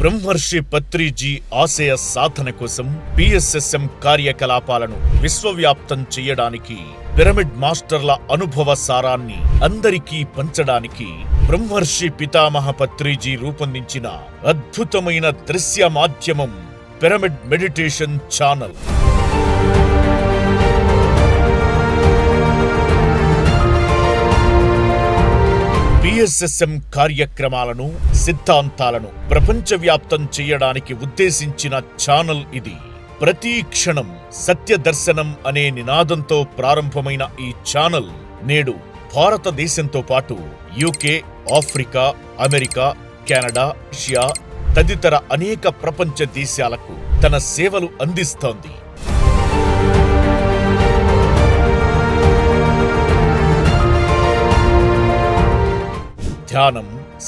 బ్రహ్మర్షి పత్రిజీ ఆశయ సాధన కోసం పిఎస్ఎస్ఎం కార్యకలాపాలను విశ్వవ్యాప్తం చేయడానికి పిరమిడ్ మాస్టర్ల అనుభవ సారాన్ని అందరికీ పంచడానికి బ్రహ్మర్షి పితామహ పత్రిజీ రూపొందించిన అద్భుతమైన దృశ్య మాధ్యమం పిరమిడ్ మెడిటేషన్ ఛానల్. ఐఎస్ఎస్ఎం కార్యక్రమాలను సిద్ధాంతాలను ప్రపంచవ్యాప్తం చేయడానికి ఉద్దేశించిన ఛానల్ ఇది. ప్రతి క్షణం సత్య దర్శనం అనే నినాదంతో ప్రారంభమైన ఈ ఛానల్ నేడు భారతదేశంతో పాటు UK Africa America Canada Russia తదితర అనేక ప్రపంచ దేశాలకు తన సేవలు అందిస్తోంది. ధ్యానం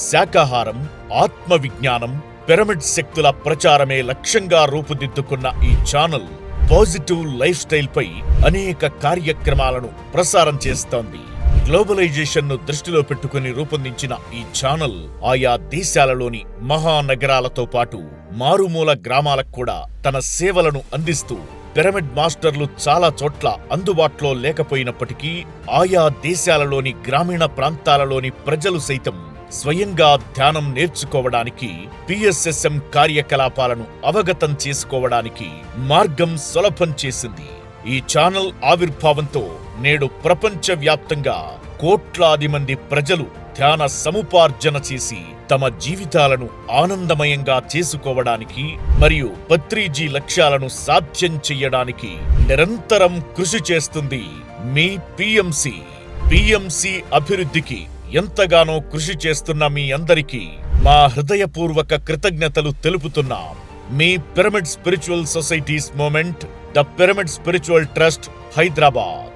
శాకాహారం ఆత్మవిజ్ఞానం పిరమిడ్ శక్తుల ప్రచారమే లక్ష్యంగా రూపుదిద్దుకున్న ఈ ఛానల్ పాజిటివ్ లైఫ్ స్టైల్ పై అనేక కార్యక్రమాలను ప్రసారం చేస్తోంది. గ్లోబలైజేషన్ను దృష్టిలో పెట్టుకుని రూపొందించిన ఈ ఛానల్ ఆయా దేశాలలోని మహానగరాలతో పాటు మారుమూల గ్రామాలకు కూడా తన సేవలను అందిస్తూ పిరమిడ్ మాస్టర్లు చాలా చోట్ల అందుబాటులో లేకపోయినప్పటికీ ఆయా దేశాలలోని గ్రామీణ ప్రాంతాలలోని ప్రజలు సైతం స్వయంగా ధ్యానం నేర్చుకోవడానికి పిఎస్ఎస్ఎం కార్యకలాపాలను అవగతం చేసుకోవడానికి మార్గం సులభం చేసింది. ఈ ఛానల్ ఆవిర్భావంతో నేడు ప్రపంచవ్యాప్తంగా కోట్లాది మంది ప్రజలు ధ్యాన సముపార్జన చేసి తమ జీవితాలను ఆనందమయంగా చేసుకోవడానికి మరియు పత్రిజీ లక్ష్యాలను సాధ్యం చెయ్యడానికి నిరంతరం కృషి చేస్తుంది. మీ పిఎంసి పిఎంసి అభివృద్ధికి ఎంతగానో కృషి చేస్తున్న మీ అందరికీ మా హృదయపూర్వక కృతజ్ఞతలు తెలుపుతున్నాం. మీ Pyramid Spiritual Societies Movement the Pyramid Spiritual Trust Hyderabad.